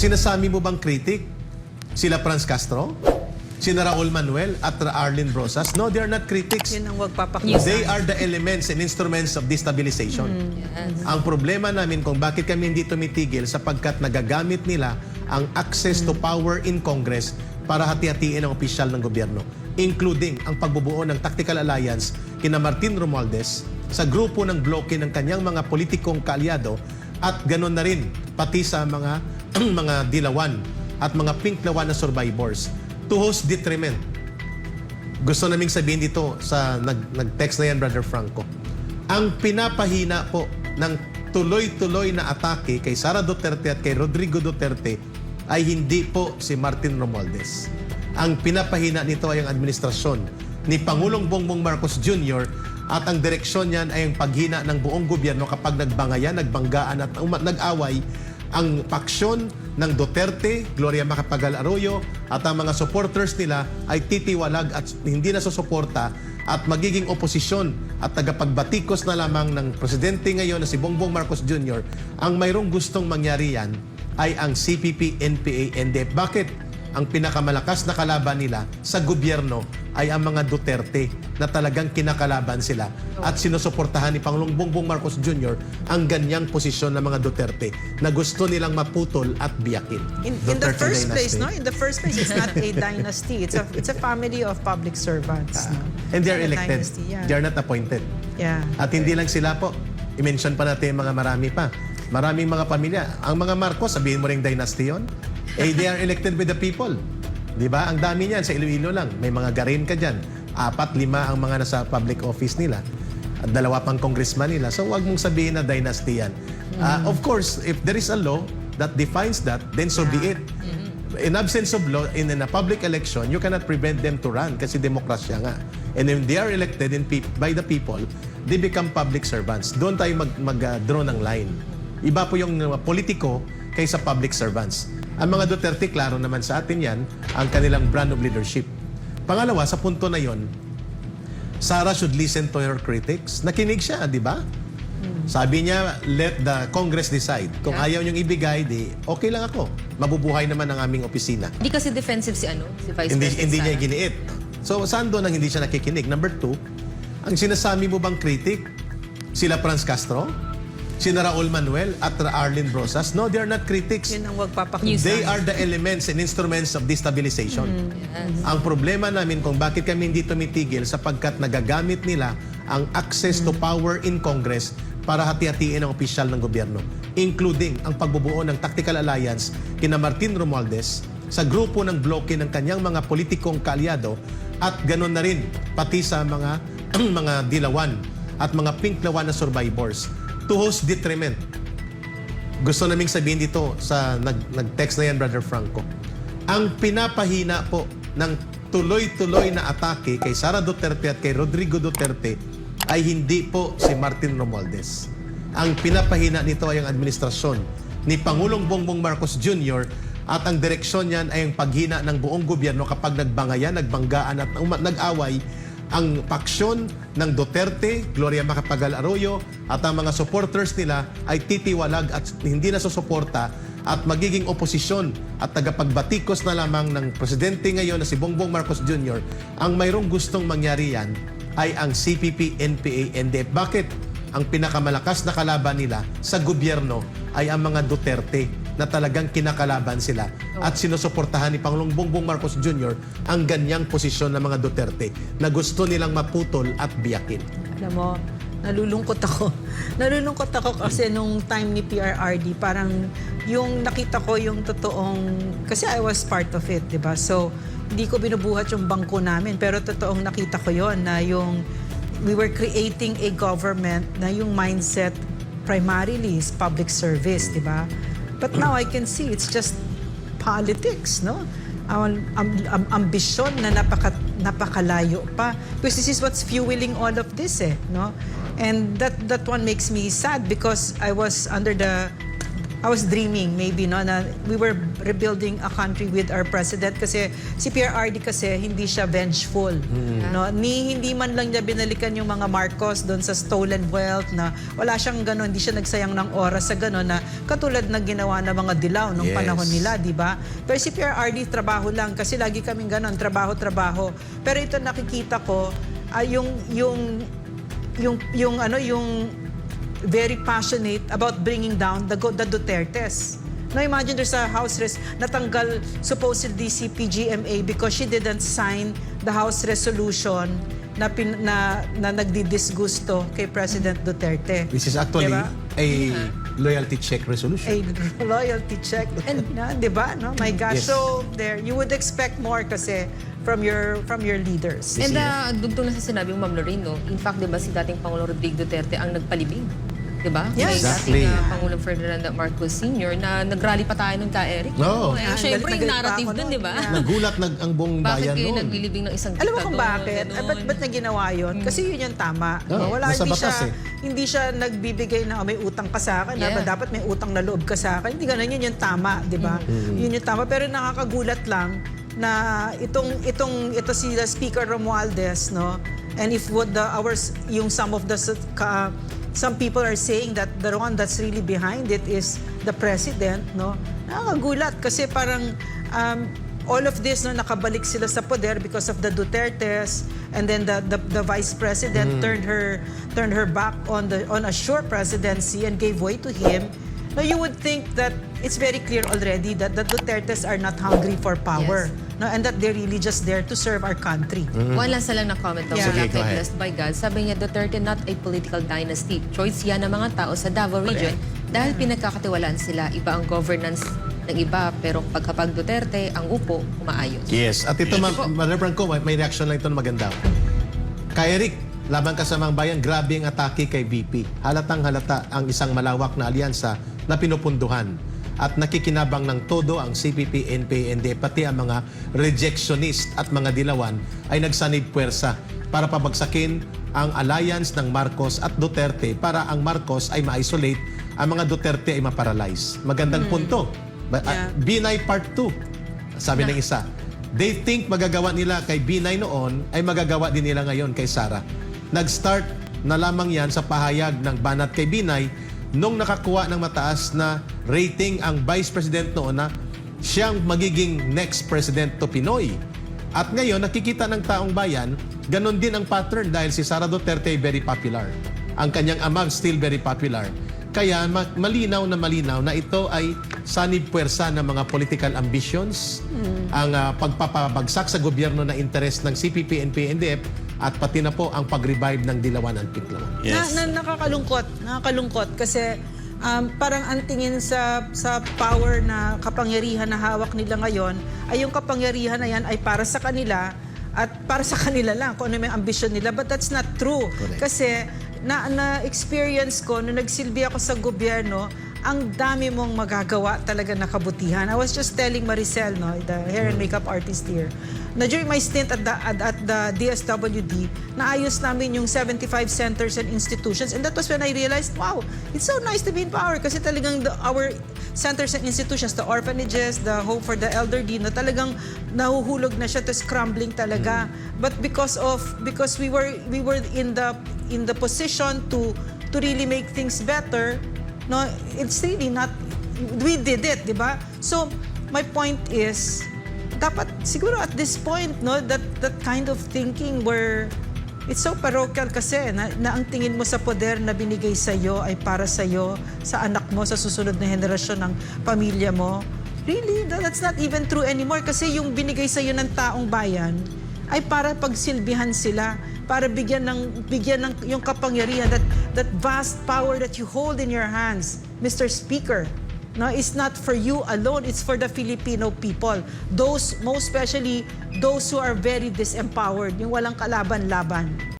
sinasabi mo bang critic? Sila Franz Castro? Sina Raul Manuel at Arlene Rosas? No, they are not critics. Yun ang wag papakita. They are the elements and instruments of destabilization. Ang problema namin kung bakit kami hindi tumitigil sapagkat nagagamit nila ang access to power in Congress para hati-hatiin ang opisyal ng gobyerno, including ang pagbubuo ng tactical alliance kina Martin Romualdez sa grupo ng bloke ng kanyang mga politikong kaalyado at ganoon na rin pati sa mga mga dilawan at mga pink lawan na survivors to whose detriment gusto naming sabihin dito sa nag, nag-text na yan, Brother Franco. Ang pinapahina po ng tuloy-tuloy na atake kay Sara Duterte at kay Rodrigo Duterte ay hindi po si Martin Romualdez. Ang pinapahina nito ay ang administrasyon ni Pangulong Bongbong Marcos Jr. at ang direksyon niyan ay ang paghina ng buong gobyerno kapag nagbangayan, nagbanggaan at uma- nag-away ang paksyon ng Duterte, Gloria Macapagal Arroyo at ang mga supporters nila ay titiwalag at hindi na susuporta at magiging oposisyon at tagapagbatikos na lamang ng presidente ngayon na si Bongbong Marcos Jr. Ang mayroong gustong mangyari yan ay ang CPP, NPA, NDF. Bakit? Ang pinakamalakas na kalaban nila sa gobyerno ay ang mga Duterte na talagang kinakalaban sila at sinusuportahan ni Pangulong Bongbong Marcos Jr. ang ganyang posisyon ng mga Duterte na gusto nilang maputol at biyakin. In, in the first dynasty. place, no? In the first place, it's not a dynasty. It's a it's a family of public servants. no? And they're elected. dynasty, yeah. They're not appointed. yeah. At hindi lang sila po. I-mention pa natin mga marami pa. Maraming mga pamilya. Ang mga Marcos, sabihin mo ring dynasty yun. Eh, they are elected with the people. Di ba? Ang dami niyan sa Iloilo lang. May mga garin ka dyan. Apat, lima ang mga nasa public office nila. At dalawa pang congressman nila. So, wag mong sabihin na dynasty yan. Ah, of course, if there is a law that defines that, then so be it. In absence of law, in, in a public election, you cannot prevent them to run kasi demokrasya nga. And when they are elected in by the people, they become public servants. Doon tayo mag, mag-draw ng line. Iba po yung uh, politiko kaysa public servants. Ang mga Duterte, klaro naman sa atin yan, ang kanilang brand of leadership. Pangalawa, sa punto na yon, Sarah should listen to her critics. Nakinig siya, di ba? Sabi niya, let the Congress decide. Kung ayaw niyong ibigay, di okay lang ako. Mabubuhay naman ang aming opisina. Hindi kasi defensive si ano, si Vice Hindi, President hindi niya giniit. So, saan doon ang hindi siya nakikinig? Number two, ang sinasabi mo bang critic? Sila Franz Castro? Sina Raul Manuel at Arlene Rosas? No, they are not critics. Yun ang wag papakita. They are the elements and instruments of destabilization. Ang problema namin kung bakit kami hindi tumitigil sapagkat nagagamit nila ang access to power in Congress para hati-hatiin ang opisyal ng gobyerno, including ang pagbubuo ng tactical alliance kina Martin Romualdez sa grupo ng bloke ng kanyang mga politikong kaalyado at ganoon na rin pati sa mga mga dilawan at mga pink lawan na survivors to whose detriment gusto naming sabihin dito sa nag, nag-text na yan, Brother Franco. Ang pinapahina po ng tuloy-tuloy na atake kay Sara Duterte at kay Rodrigo Duterte ay hindi po si Martin Romualdez. Ang pinapahina nito ay ang administrasyon ni Pangulong Bongbong Marcos Jr. at ang direksyon niyan ay ang paghina ng buong gobyerno kapag nagbangayan, nagbanggaan at nag-away ang paksyon ng Duterte, Gloria Macapagal Arroyo at ang mga supporters nila ay titiwalag at hindi na susuporta at magiging oposisyon at tagapagbatikos na lamang ng presidente ngayon na si Bongbong Marcos Jr. Ang mayroong gustong mangyari yan ay ang CPP, NPA, NDF. Bakit? Ang pinakamalakas na kalaban nila sa gobyerno ay ang mga Duterte na talagang kinakalaban sila at sinusuportahan ni Pangulong Bongbong Marcos Jr. ang ganyang posisyon ng mga Duterte na gusto nilang maputol at biyakin. Alam mo, nalulungkot ako. nalulungkot ako kasi nung time ni PRRD, parang yung nakita ko yung totoong, kasi I was part of it, di ba? So, hindi ko binubuhat yung bangko namin, pero totoong nakita ko yon na yung we were creating a government na yung mindset primarily is public service, di ba? But now I can see it's just politics, no? Ang am- am- ambisyon na napaka, napakalayo pa. Because this is what's fueling all of this, eh, no? And that that one makes me sad because I was under the I was dreaming maybe no na we were rebuilding a country with our president kasi si PRRD kasi hindi siya vengeful no? Ni hindi man lang niya binalikan yung mga Marcos doon sa stolen wealth na wala siyang gano'n hindi siya nagsayang ng oras sa gano'n na katulad ng ginawa ng mga dilaw nung Yes. panahon nila di ba? Pero si PRRD trabaho lang kasi lagi kaming gano'n trabaho trabaho. Pero ito nakikita ko ah, yung yung yung yung ano yung very passionate about bringing down the the Dutertes. Now imagine there's a house res natanggal supposedly si PGMA because she didn't sign the house resolution na pin, na, na nagdidisgusto kay President Duterte. This is actually Diba? a loyalty check resolution. A loyalty check. And na, 'di ba? No? My gosh. Yes. So there you would expect more kasi from your from your leaders. And uh, dugtong na sa sinabi mo, Ma'am Lorraine, no? in fact, di ba si dating Pangulong Rodrigo Duterte ang nagpalibing? Di ba? Yes. Exactly. uh, Pangulong Ferdinand Marcos Sr. na nagrally pa tayo nun ka, Eric. Oo. Eh, Siyempre, na yung narrative dun, nun. di ba? Yeah. Nagulat nag ang buong Bakit bayan kayo noon. naglilibing ng isang Alam mo kung diktador, bakit? Eh, ba't, ba't niya ginawa yun? Kasi yun yung tama. No? Wala, nasa hindi batas siya, eh. hindi siya nagbibigay na "Oh, may utang ka sa akin. Yeah. Yeah. Dapat may utang na loob ka sa akin. Hindi ganun, yun yung tama, di ba? Yun yung tama. Pero nakakagulat lang na itong itong ito si Speaker Romualdez no and if what the ours yung some of the s- ka, some people are saying that the one that's really behind it is the president no? Nakakagulat kasi parang um, all of this no nakabalik sila sa poder because of the Dutertes and then the the, the vice president turned her turned her back on the on a sure presidency and gave way to him now you would think that it's very clear already that the Dutertes are not hungry for power Yes. no and that they're really just there to serve our country One last lang na comment daw Yeah. Sige, kay go ahead. Blessed by God. Sabi niya, Duterte not a political dynasty. Choice yan ng mga tao sa Davao region dahil pinagkakatiwalaan sila. Iba ang governance ng iba, pero pag kapag Duterte, ang upo, umaayos. Yes. At ito, ma- ma- ko, may, may reaction lang ito na maganda. Kay Eric, laban ka sa mga bayan, grabe ang atake kay VP. Halatang halata ang isang malawak na alyansa na pinupunduhan at nakikinabang ng todo ang CPP, NPND, pati ang mga rejectionist at mga dilawan ay nagsanib puwersa para pabagsakin ang alliance ng Marcos at Duterte para ang Marcos ay ma-isolate, ang mga Duterte ay maparalyze. Magandang punto. Ba- ah, Yeah. B9 Part 2. Sabi ng isa, they think magagawa nila kay B9 noon ay magagawa din nila ngayon kay Sara. Nag-start na lamang yan sa pahayag ng banat kay B9 nung nakakuha ng mataas na rating ang Vice President noon na siyang magiging next President to Pinoy. At ngayon, nakikita ng taong bayan, ganon din ang pattern dahil si Sara Duterte ay very popular. Ang kanyang ama still very popular. Kaya ma- malinaw na malinaw na ito ay sanib puwersa ng mga political ambitions, ang ah, pagpapabagsak sa gobyerno na interes ng CPP, NP, NDF, at pati na po ang pag-revive ng Dilawan at Pinklawan. Na, na, nakakalungkot, nakakalungkot kasi um, parang ang tingin sa sa power na kapangyarihan na hawak nila ngayon ay yung kapangyarihan na yan ay para sa kanila at para sa kanila lang kung ano may ambisyon nila but that's not true Correct. kasi na na experience ko nung nagsilbi ako sa gobyerno ang dami mong magagawa talaga na kabutihan. I was just telling Maricel, no, the hair and makeup artist here, na during my stint at the, at, at the DSWD, naayos namin yung 75 centers and institutions. And that was when I realized, wow, it's so nice to be in power kasi talagang the, our centers and institutions, the orphanages, the home for the elderly, na talagang nahuhulog na siya, to crumbling talaga. But because of, because we were, we were in the, in the position to, to really make things better, no, it's really not, we did it, di ba? So, my point is, dapat siguro at this point, no, that, that kind of thinking where it's so parochial kasi na, na ang tingin mo sa poder na binigay sa iyo ay para sa iyo, sa anak mo, sa susunod na henerasyon ng pamilya mo. Really, That- that's not even true anymore kasi yung binigay sa iyo ng taong bayan ay para pagsilbihan sila, para bigyan ng bigyan ng yung kapangyarihan that that vast power that you hold in your hands, Mr. Speaker. No, it's not for you alone, it's for the Filipino people. Those most especially those who are very disempowered, yung walang kalaban-laban.